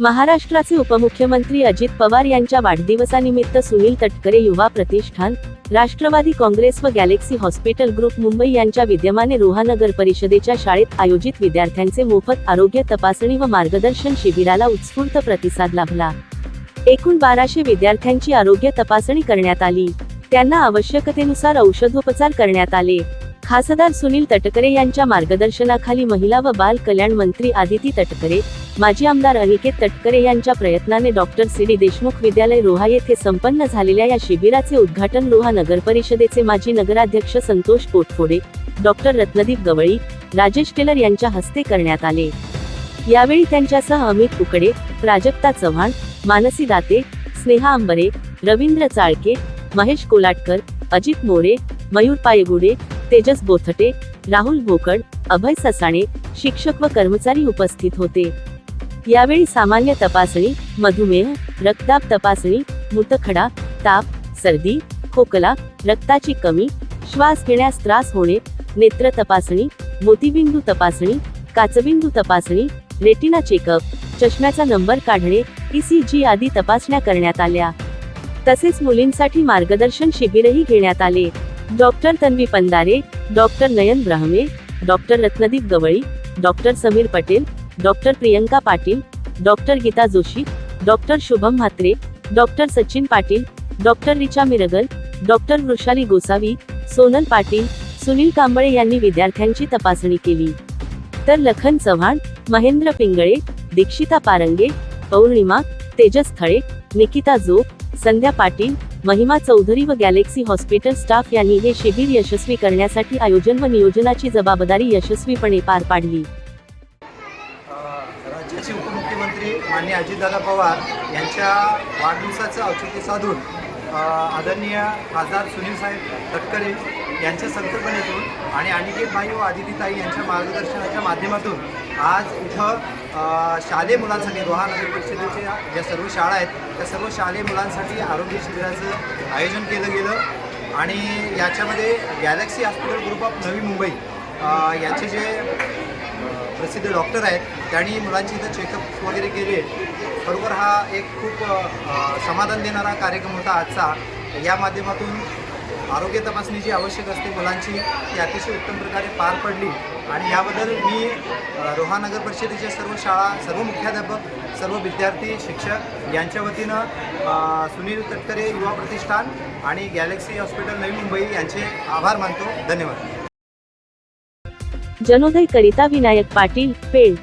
महाराष्ट्राचे उपमुख्यमंत्री अजित पवार यांच्या वाढदिवसानिमित्त सुनील तटकरे युवा प्रतिष्ठान राष्ट्रवादी काँग्रेस व गॅलेक्सी हॉस्पिटल ग्रुप मुंबई यांच्या विद्यमाने रोहानगर परिषदेच्या शाळेत आयोजित विद्यार्थ्यांचे मोफत आरोग्य तपासणी व मार्गदर्शन शिबिराला उत्स्फूर्त प्रतिसाद लाभला. एकूण बाराशे विद्यार्थ्यांची आरोग्य तपासणी करण्यात आली. त्यांना आवश्यकतेनुसार औषधोपचार करण्यात आले. खासदार सुनील तटकरे यांच्या मार्गदर्शनाखाली महिला व बाल कल्याण मंत्री आदिती तटकरे माजी आमदार अनिकेत तटकरे यांच्या प्रयत्नाने डॉक्टर सी. डी. देशमुख विद्यालय रोहा येथे संपन्न झालेल्या या शिबिराचे उद्घाटन रोहा नगर परिषदेचे माजी नगराध्यक्ष संतोष पोटफोडे डॉक्टर रत्नदीप गवळी राजेश टेलर यांच्या हस्ते करण्यात आले. यावेळी त्यांच्यासह अमित उकडे प्राजक्ता चव्हाण मानसी दाते स्नेहा अंबरे रवींद्र चाळके महेश कोलाटकर अजित मोरे मयूर पायगुडे तेजस बोथटे राहुल बोकड अभय ससाणे शिक्षक व कर्मचारी उपस्थित होते. यावेळी सामान्य तपासणी मधुमेह रक्तदाब तपासणी मुतखडा ताप सर्दी खोकला रक्ताची कमी श्वास घेण्यास त्रास होणे नेत्र तपासणी मोतीबिंदू तपासणी काचबिंदू तपासणी रेटिना चेकअप चष्म्याचा नंबर काढणे ईसीजी आदी तपासण्या करण्यात आल्या. तसेच मुलींसाठी मार्गदर्शन शिबिरही घेण्यात आले. Doctor Tanvi Pandare doctor Nayan Brahme doctor Ratnadeep Gawali doctor Sameer Patel doctor Priyanka Patil doctor Geeta Joshi doctor Shubham Mhatre doctor Sachin Patil doctor Richa Mirgal doctor Vrushali Gosavi Sonal Patil Sunil Kamble यांनी विद्यार्थ्यांची तपासणी केली. तर लखन चव्हाण महेंद्र पिंगळे दीक्षिता पारंगे पौर्णिमा तेजस थळे निकिता जोग संध्या पाटील महिमा चौधरी व Galaxy hospital staff यांनी हे शिबिर यशस्वी करण्यासाठी आयोजन व नियोजनाची जबाबदारी यशस्वीपणे पार पाडली. राज्याचे उपमुख्यमंत्री मान्य अजितदादा पवार यांच्या वाढदिवसाचं औचित्य साधून आदरणीय खासदार सुनील साहेब तटकरे यांच्या संकल्पनेतून आणि अनिकेत भाई व आदितीताई यांच्या मार्गदर्शनाच्या माध्यमातून आज इथं शालेय मुलांसाठी रोहा नगर परिषदेच्या ज्या सर्व शाळा आहेत त्या सर्व शालेय मुलांसाठी आरोग्य शिबिराचं आयोजन केलं गेलं. आणि याच्यामध्ये Galaxy hospital group of Navi Mumbai याचे जे प्रसिद्ध डॉक्टर आहेत त्यांनी मुलांची इथं चेकअप वगैरे केले. बरोबर हा एक खूप समाधान देणारा कार्यक्रम होता आजचा. या माध्यमातून आरोग्य तपासणी जी आवश्यक असते मुलांची ती अतिशय उत्तम प्रकारे पार पडली. आणि याबद्दल मी रोहा नगर परिषदेच्या सर्व शाळा सर्व मुख्याध्यापक सर्व विद्यार्थी शिक्षक यांच्या वतीनं सुनील तटकरे युवा प्रतिष्ठान आणि गॅलेक्सी हॉस्पिटल नवी मुंबई यांचे आभार मानतो. धन्यवाद. जनोदय करिता विनायक पाटील पेड